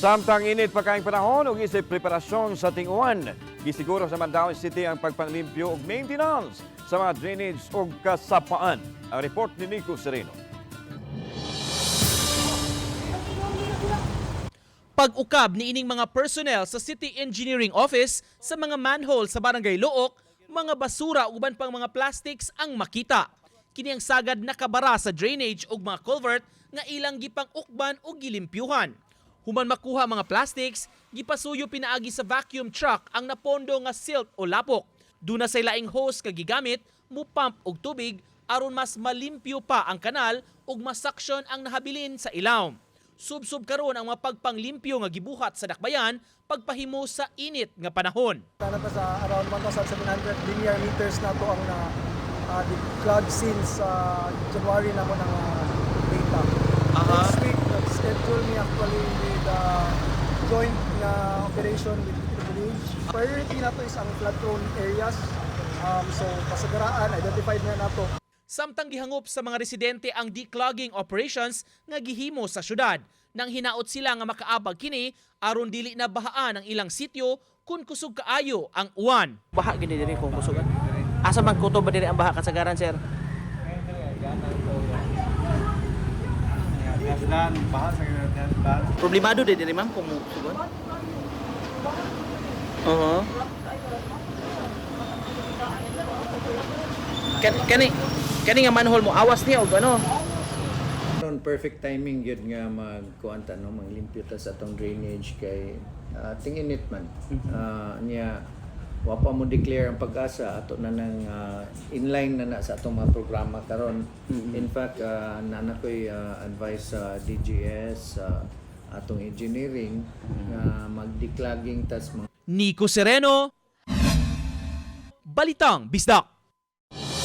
Samtang init pa kaing panahon ug isip preparasyon sa ting-uwan. Gisiguro sa Mandaue City ang pagpanglimpyo ug maintenance sa mga drainage ug kasapaan. Ang report ni Nico Sereno. Pag-ukab ni ining mga personnel sa City Engineering Office sa mga manhole sa Barangay Look, mga basura uban pang mga plastics ang makita. Kini ang sagad nakabara sa drainage ug mga culvert nga ilang gipang ukban ug gilimpyuhan. Human makuha mga plastics, gipasuyo pinaagi sa vacuum truck ang napondo nga silt o lapok. Duna sa laing hose ka gigamit, mupump og tubig aron mas malimpyo pa ang kanal ug masaksyon ang nahabilin sa ilawom. Subsub karon ang mga pagpanglimpyo nga gibuhat sa dakbayan pagpahimo sa init nga panahon. Sana pa sa around 1,700 linear meters na to ang na uh, clog since uh, January na mo ng uh, actually with uh, joint na operation with the village. Priority na to is ang flood-prone areas. Um, so, pasagaraan, identified na na to. Samtang gihangop sa mga residente ang declogging operations nga gihimo sa syudad nang hinaot sila nga makaabag kini aron dili na bahaan ang ilang sityo kung kusog kaayo ang uwan. baha gini diri kung kusugan. Asa man kuto ba diri ang baha kasagaran sir? Gasdan, baha sa gasdan. Problemado din diri ma'am kung kusugan. Oo. Kan kani kani nga manhole mo awas niya og ano? Ron perfect timing yun nga magkuan no maglimpyo ta sa atong drainage kay uh, tinginit man. Ah, niya wa pa mo declare ang pag-asa ato na nang ah, inline na na sa atong mga programa karon. In fact, uh, na na ko'y ah, advice sa DGS sa atong engineering nga mag-declogging tas mga Nico Sereno, Balitang Bisdak.